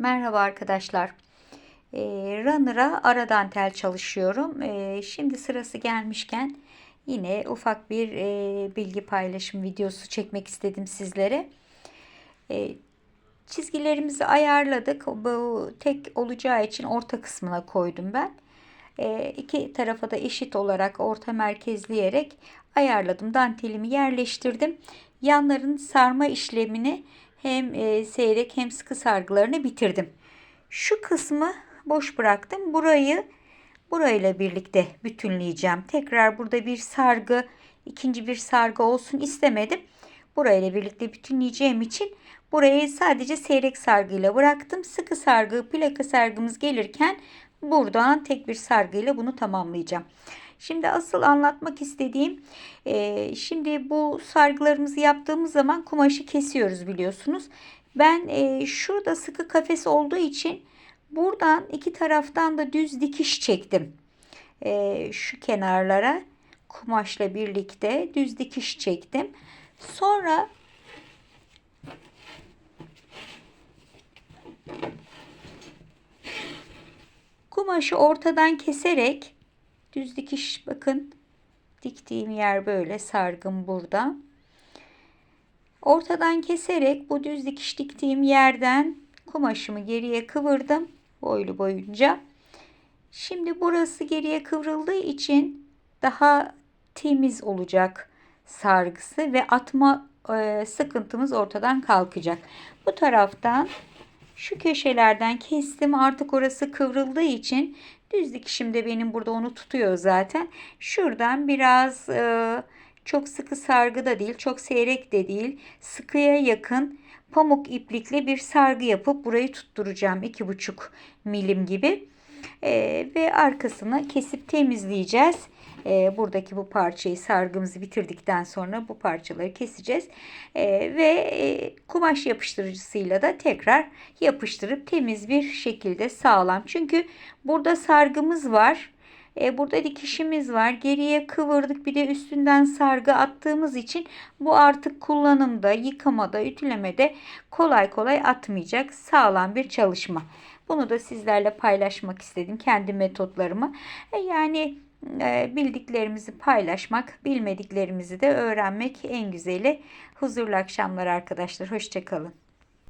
Merhaba arkadaşlar. Ee, Runner'a ara dantel çalışıyorum. Ee, şimdi sırası gelmişken yine ufak bir e, bilgi paylaşım videosu çekmek istedim sizlere. Ee, çizgilerimizi ayarladık. Bu tek olacağı için orta kısmına koydum ben. Ee, iki tarafa da eşit olarak orta merkezleyerek ayarladım. Dantelimi yerleştirdim. Yanların sarma işlemini hem e, seyrek hem sıkı sargılarını bitirdim. Şu kısmı boş bıraktım. Burayı burayla birlikte bütünleyeceğim. Tekrar burada bir sargı, ikinci bir sargı olsun istemedim. Burayla birlikte bütünleyeceğim için burayı sadece seyrek sargıyla bıraktım. Sıkı sargı, plaka sargımız gelirken buradan tek bir sargıyla bunu tamamlayacağım. Şimdi asıl anlatmak istediğim e, şimdi bu sargılarımızı yaptığımız zaman kumaşı kesiyoruz biliyorsunuz. Ben e, şurada sıkı kafes olduğu için buradan iki taraftan da düz dikiş çektim. E, şu kenarlara kumaşla birlikte düz dikiş çektim. Sonra kumaşı ortadan keserek düz dikiş bakın diktiğim yer böyle sargım burada. Ortadan keserek bu düz dikiş diktiğim yerden kumaşımı geriye kıvırdım boylu boyunca. Şimdi burası geriye kıvrıldığı için daha temiz olacak sargısı ve atma e, sıkıntımız ortadan kalkacak. Bu taraftan şu köşelerden kestim. Artık orası kıvrıldığı için düz dikişim de benim burada onu tutuyor zaten. Şuradan biraz e, çok sıkı sargı da değil, çok seyrek de değil. Sıkıya yakın pamuk iplikle bir sargı yapıp burayı tutturacağım. 2,5 milim gibi. E, ve arkasını kesip temizleyeceğiz. E, buradaki bu parçayı sargımızı bitirdikten sonra bu parçaları keseceğiz. E, ve e, kumaş yapıştırıcısıyla da tekrar yapıştırıp temiz bir şekilde sağlam. Çünkü burada sargımız var. E, burada dikişimiz var. Geriye kıvırdık bir de üstünden sargı attığımız için bu artık kullanımda, yıkamada, ütülemede kolay kolay atmayacak sağlam bir çalışma. Bunu da sizlerle paylaşmak istedim. Kendi metotlarımı. E, yani bildiklerimizi paylaşmak, bilmediklerimizi de öğrenmek en güzeli. Huzurlu akşamlar arkadaşlar. Hoşçakalın.